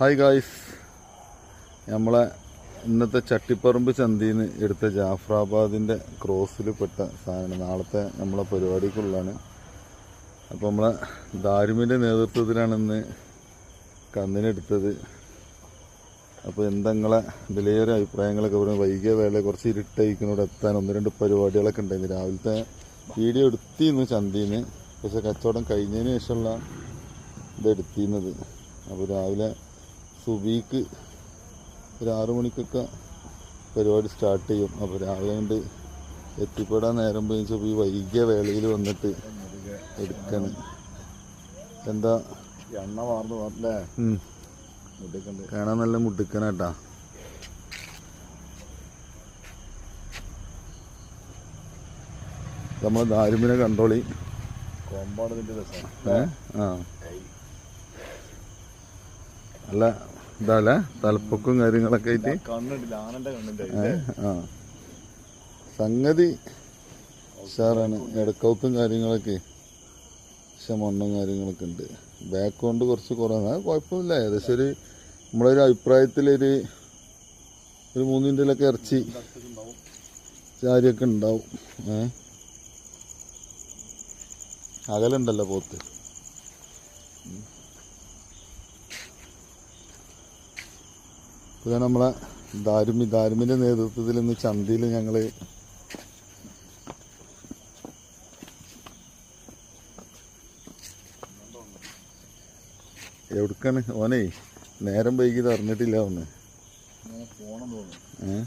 Hi guys നമ്മളെ ഇന്നത്തെ ചട്ടിപ്പറമ്പ് ചന്തയിൽ നിന്ന് എടുത്ത ജാഫ്രാബാദിന്റെ ക്രോസിൽ പെട്ട സാധനം. നാളത്തെ നമ്മളെ പരിപാടിക്കുള്ളതാണ് അപ്പോൾ നമ്മളെ ദാരുമിന്റെ നേതൃത്വത്തിലാണ് ഇന്ന് കന്നിനെടുത്തത് അപ്പോൾ എന്താ വിലയേറെ അഭിപ്രായങ്ങളൊക്കെ പറഞ്ഞു വൈകിയ വേള കുറച്ച് ഇരുട്ടയിക്കുന്നോട് എത്താൻ ഒന്ന് രണ്ട് പരിപാടികളൊക്കെ ഉണ്ടായിരുന്നു. രാവിലത്തെ വീഡിയോ എടുത്തിരുന്നു ചന്തയിൽ നിന്ന് പക്ഷേ കച്ചവടം കഴിഞ്ഞതിന് ശേഷമുള്ള ഇത് എടുത്തിരുന്നത്. അപ്പോൾ രാവിലെ സുബീക്ക് ഒരു ആറു മണിക്കൊക്കെ പരിപാടി സ്റ്റാർട്ട് ചെയ്യും. അപ്പോൾ രാവിലെ കൊണ്ട് എത്തിപ്പെടാൻ നേരം പോയി ഈ വൈകിയ വേളയിൽ വന്നിട്ട് എടുക്കണം എന്താ? എണ്ണ വാർന്ന് പറഞ്ഞേ കാണാൻ നല്ല മുടുക്കനാട്ടാ. നമ്മൾ ദാരുമിനെ കണ്ടോളി. കോമ്പൗണ്ട് ഏ? ആ. അല്ല ഇതാല്ലേ? തലപ്പൊക്കും കാര്യങ്ങളൊക്കെ ആയിട്ട്. ആ. സംഗതി ഉഷാറാണ്. ഇടക്കൗത്തും കാര്യങ്ങളൊക്കെ. പക്ഷെ മണ്ണും കാര്യങ്ങളൊക്കെ ഉണ്ട്. ബാക്ക് കൊണ്ട് കുറച്ച് കുറവാണ്. അത് കുഴപ്പമില്ല. ഏകദേശം ഒരു നമ്മളൊരു അഭിപ്രായത്തിലൊരു ഒരു മൂന്നിന്റെലൊക്കെ ഇറച്ചി ചാരിയൊക്കെ ഉണ്ടാവും. ഏ? അകലുണ്ടല്ലോ പോത്ത്. ഇതാണ് നമ്മളെ ദാരുമി ദാരുമിന്റെ നേതൃത്വത്തിൽ ഇന്ന് ചന്തയിൽ ഞങ്ങൾ എവിടുക്കാണ്? ഓനെ നേരം വൈകിയത് അറിഞ്ഞിട്ടില്ല ഒന്ന്. ഏ? ഏഹ്